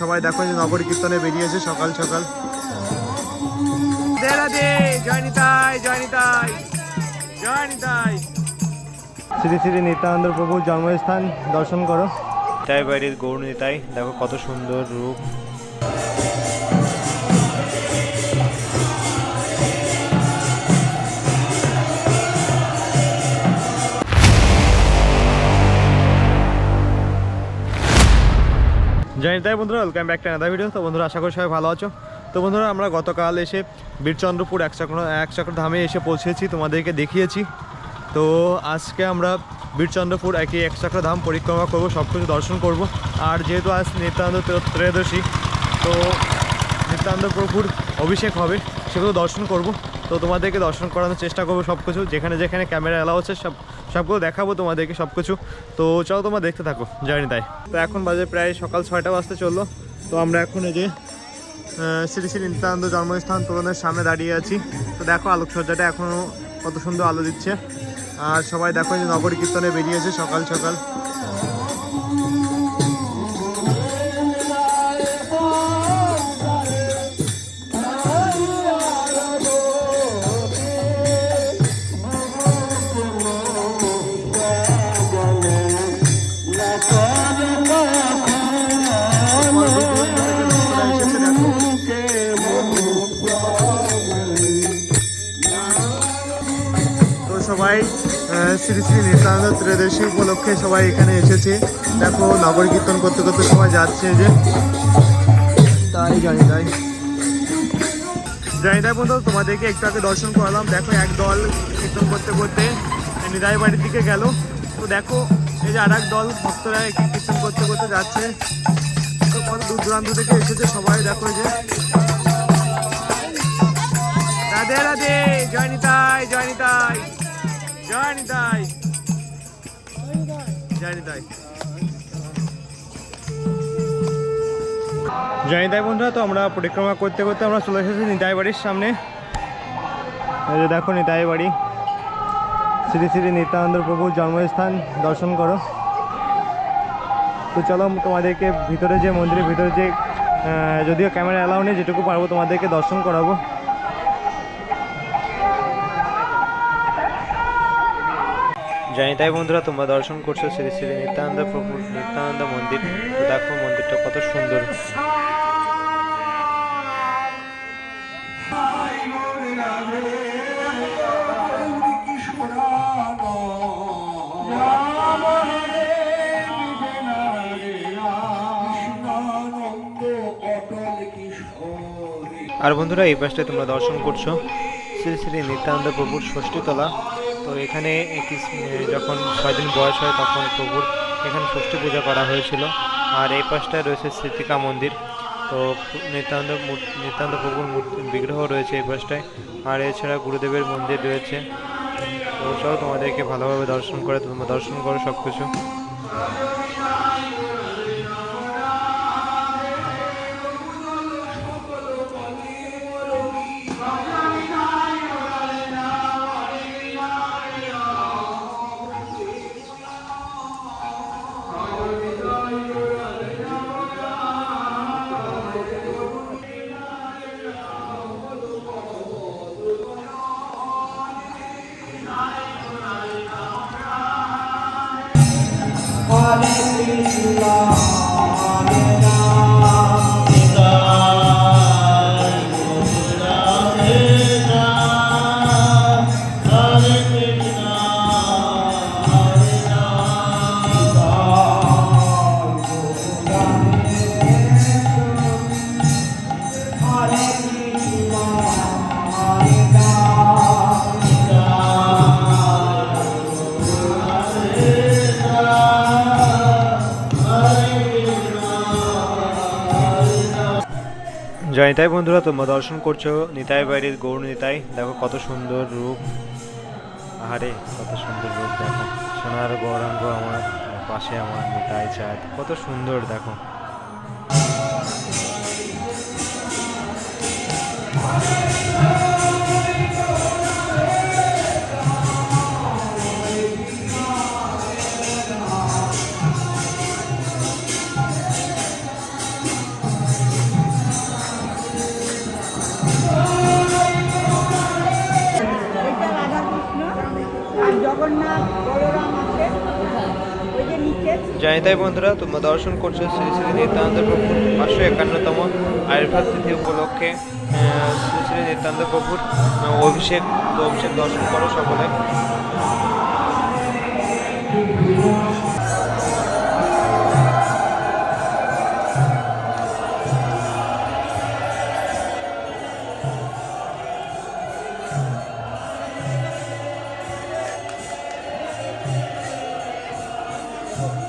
সবাই দেখো যে নগর কীর্তনে বেরিয়েছে সকাল সকাল। শ্রী শ্রী নিত্যানন্দ প্রভুর জন্মস্থান দর্শন করো। তাই বাড়ির গৌর নিতাই দেখো কত সুন্দর রূপ। তাই বন্ধুরা ওয়েলকাম ব্যাক টু ভিডিও তো বন্ধুরা, আশা করি সবাই ভালো আছো। তো বন্ধুরা, আমরা গতকাল এসে বীরচন্দ্রপুর এক চক্র এক চক্র ধামে এসে পৌঁছেছি, তোমাদেরকে দেখিয়েছি। তো আজকে আমরা বীরচন্দ্রপুর একই এক চক্র ধাম পরিক্রমা করব সব কিছু দর্শন করব। আর যেহেতু আজ নিত্যানন্দ ত্রয়- ত্রয়োদশী, তো নিত্যানন্দ প্রভুর অভিষেক হবে সেগুলো দর্শন করব। তো তোমাদেরকে দর্শন করানোর চেষ্টা করব সব কিছু যেখানে যেখানে ক্যামেরা এলাও হচ্ছে সব, সবগুলো দেখাবো তোমাদেরকে সব কিছু তো চলো তোমরা দেখতে থাকো জানি তাই। তো এখন বাজে প্রায় সকাল ছয়টা বাজতে চলল। তো আমরা এখন এই যে শ্রী শ্রী নিত্যানন্দ জন্মস্থান তোরণের সামনে দাঁড়িয়ে আছি। তো দেখো আলোকসজ্জাটা এখনও কত সুন্দর আলো দিচ্ছে। আর সবাই দেখো যে নগর কীর্তনে বেরিয়েছে সকাল সকাল। সবাই শ্রী শ্রী নিত্যানন্দ ত্রয়োদশী উপলক্ষে সবাই এখানে এসেছে। দেখো, নগর কীর্তন করতে করতে সবাই যাচ্ছে যে। তাই জানি তাই জানি তাই বন্ধু, তোমাদেরকে একটু আগে দর্শন করালাম। দেখো, এক দল কীর্তন করতে করতে নিদাই বাড়ির দিকে গেল। তো দেখো, এই যে আর এক দল ভক্তরা কীর্তন করতে করতে যাচ্ছে। কত দূর দূরান্ত থেকে এসেছে সবাই, দেখো যে। রাধে রাধে, জয় নিতাই জয় নিতাই। জয় নিতাই জয় নিতাই জয় নিতাই বন্ধুরা, তো আমরা পরিক্রমা করতে করতে আমরা চলে এসেছি নিতাই বাড়ির সামনে। এই দেখো নিতাই বাড়ি শ্রী শ্রী নিত্যানন্দ প্রভুর জন্মস্থান, দর্শন করো। তো চলো তোমাদেরকে ভিতরে যে মন্দিরের ভিতরে যে যদিও ক্যামেরা অ্যালাউ নেই, যেটুকু পারব তোমাদেরকে দর্শন করাবো। জানি। তাই বন্ধুরা, তোমরা দর্শন করছ শ্রী শ্রী নিত্যানন্দ প্রভু, নিত্যানন্দ মন্দির। দেখো মন্দিরটা কত সুন্দর। আর বন্ধুরা, এই পাশটায় তোমরা দর্শন করছ শ্রী শ্রী নিত্যানন্দ প্রভুর ষষ্ঠীতলা। তো এখানে যখন ছয় দিন বয়স হয় তখন প্রভুর এখানে ষষ্ঠী পূজা করা হয়েছিল। আর এই পাশটায় রয়েছে স্মৃতিকা মন্দির। তো নিত্যান্ত নিত্যানন্দ প্রভুর মূর্তি, বিগ্রহ রয়েছে এই পাশটায়। আর এছাড়া গুরুদেবের মন্দির রয়েছে। চলো তোমাদেরকে ভালোভাবে দর্শন করে, তোমরা দর্শন করো সব কিছু নিতাই বন্ধুরা, তোমরা দর্শন করছ। নিতাই বাড়ির গৌর নিতাই। দেখো কত সুন্দর রূপ। আহারে, কত সুন্দর রূপ, দেখো। সোনার গৌরাঙ্গ আমার, পাশে আমার নিতাই চাঁদ। কত সুন্দর, দেখো। জানি তাই বন্ধুরা, তোমরা দর্শন করছ শ্রী শ্রী নিত্যানন্দ প্রভুর পাঁচশো একান্নতম আবির্ভাব তিথি উপলক্ষে শ্রী শ্রী নিত্যানন্দ প্রভুর অভিষেক অভিষেক দর্শন করো সকলে। না চলো